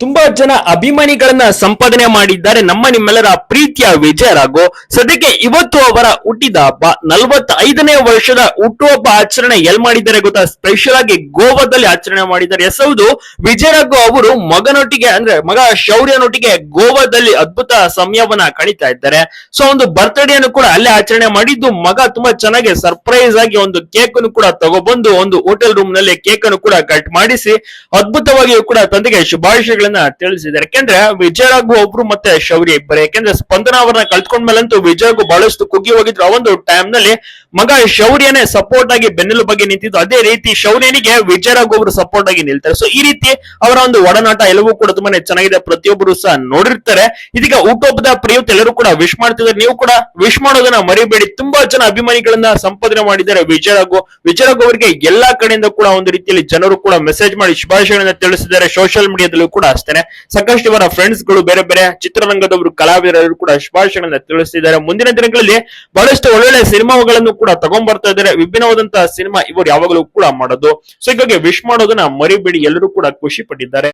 ತುಂಬಾ ಜನ ಅಭಿಮಾನಿಗಳನ್ನ ಸಂಪಾದನೆ ಮಾಡಿದ್ದಾರೆ. ನಮ್ಮ ನಿಮ್ಮೆಲ್ಲರ ಪ್ರೀತಿಯ ವಿಜಯ ರಾಘು. ಸದ್ಯಕ್ಕೆ ಇವತ್ತು ಅವರ ಹುಟ್ಟಿದ ಹಬ್ಬ. ನಲವತ್ತೈದನೇ ವರ್ಷದ ಹುಟ್ಟುಹಬ್ಬ ಆಚರಣೆ ಎಲ್ ಮಾಡಿದ್ದಾರೆ ಗೊತ್ತಾ? ಸ್ಪೆಷಲ್ ಆಗಿ ಗೋವಾದಲ್ಲಿ ಆಚರಣೆ ಮಾಡಿದ್ದಾರೆ. ಎಸ್, ಹೌದು. ವಿಜಯ ರಾಘು ಅವರು ಮಗನೊಟ್ಟಿಗೆ ಅಂದ್ರೆ ಮಗ ಶೌರ್ಯನೊಟ್ಟಿಗೆ ಗೋವಾದಲ್ಲಿ ಅದ್ಭುತ ಸಮಯವನ್ನ ಕಳೀತಾ ಇದ್ದಾರೆ. ಸೊ ಒಂದು ಬರ್ತ್ಡೇ ಅನ್ನು ಕೂಡ ಅಲ್ಲೇ ಆಚರಣೆ ಮಾಡಿದ್ದು, ಮಗ ತುಂಬಾ ಚೆನ್ನಾಗಿ ಸರ್ಪ್ರೈಸ್ ಆಗಿ ಒಂದು ಕೇಕ್ ಅನ್ನು ಕೂಡ ತಗೊಬಂದು ಒಂದು ಹೋಟೆಲ್ ರೂಮ್ನಲ್ಲಿ ಕೇಕ್ ಅನ್ನು ಕೂಡ ಕಟ್ ಮಾಡಿಸಿ, ಅದ್ಭುತವಾಗಿಯೂ ಕೂಡ ತಂದೆಗೆ ಶುಭಾಶಯಗಳನ್ನ ತಿಳಿಸಿದ್ದಾರೆ. ಯಾಕೆಂದ್ರೆ ವಿಜಯರಾಘು ಒಬ್ರು ಮತ್ತೆ ಶೌರ್ಯ ಇಬ್ಬರು. ಯಾಕೆಂದ್ರೆ ಸ್ಪಂದನ ಅವರನ್ನ ಕಳ್ಕೊಂಡ್ಮೇಲಂತೂ ವಿಜಯಗೂ ಬಹಳಷ್ಟು ಕುಗ್ಗಿ ಹೋಗಿದ್ರು. ಆ ಒಂದು ಟೈಮ್ನಲ್ಲಿ ಮಗ ಶೌರ್ಯನೇ ಸಪೋರ್ಟ್ ಆಗಿ ಬೆನ್ನೆಲು ಬಗ್ಗೆ ನಿಂತಿದ್ದು ಅದೇ ರೀತಿ ಶೌರ್ಯನಿಗೆ ವಿಜಯರಾಘು ಒಬ್ರು ಸಪೋರ್ಟ್ ಆಗಿ ನಿಲ್ತಾರೆ. ಸೊ ಈ ರೀತಿ ಅವರ ಒಂದು ಒಡನಾಟ ಎಲ್ಲವೂ ಕೂಡ ತುಂಬಾನೇ ಚೆನ್ನಾಗಿದೆ. ಪ್ರತಿಯೊಬ್ಬರು ಸಹ ನೋಡಿರ್ತಾರೆ. ಇದೀಗ ಊಟೋಪದ ಪ್ರಿಯುತ್ ಎಲ್ಲರೂ ಕೂಡ ವಿಶ್ ಮಾಡ್ತಿದ್ದಾರೆ. ನೀವು ಕೂಡ ವಿಶ್ ಮಾಡೋದನ್ನ ಮರಿಬೇಡಿ. ತುಂಬಾ ಜನ ಅಭಿಮಾನಿಗಳನ್ನ ಸಂಪಾದನೆ ಮಾಡಿದ್ದಾರೆ ವಿಜಯರಾಘು ವಿಜಯರಾಘು ಅವರಿಗೆ ಎಲ್ಲಾ ಕಡೆಯಿಂದ ಕೂಡ ಒಂದು ರೀತಿಯಲ್ಲಿ ಜನರು ಕೂಡ ಮೆಸೇಜ್ ಮಾಡಿ ಶುಭಾಶಯಗಳನ್ನ ತಿಳಿಸಿದ್ದಾರೆ. ಸೋಷಿಯಲ್ ಮೀಡಿಯಾದಲ್ಲೂ ಕೂಡ ಅಷ್ಟೇನೆ ಸಾಕಷ್ಟು ಇವರ ಫ್ರೆಂಡ್ಸ್ಗಳು, ಬೇರೆ ಬೇರೆ ಚಿತ್ರರಂಗದವರು ಕಲಾವಿದರು ಕೂಡ ಶುಭಾಶಯಗಳನ್ನ ತಿಳಿಸಿದ್ದಾರೆ ಮುಂದಿನ ದಿನಗಳಲ್ಲಿ ಬಹಳಷ್ಟು ಒಳ್ಳೊಳ್ಳೆ ಸಿನಿಮಾಗಳನ್ನು ಕೂಡ ತಗೊಂಡ್ ಬರ್ತಾ ಇದ್ದಾರೆ. ವಿಭಿನ್ನವಾದಂತಹ ಸಿನಿಮಾ ಇವರು ಯಾವಾಗಲೂ ಕೂಡ ಮಾಡೋದು. ಸೊ ಹೀಗಾಗಿ ವಿಶ್ ಮಾಡೋದನ್ನ ಮರಿಬೇಡಿ. ಎಲ್ಲರೂ ಕೂಡ ಖುಷಿ ಪಟ್ಟಿದ್ದಾರೆ.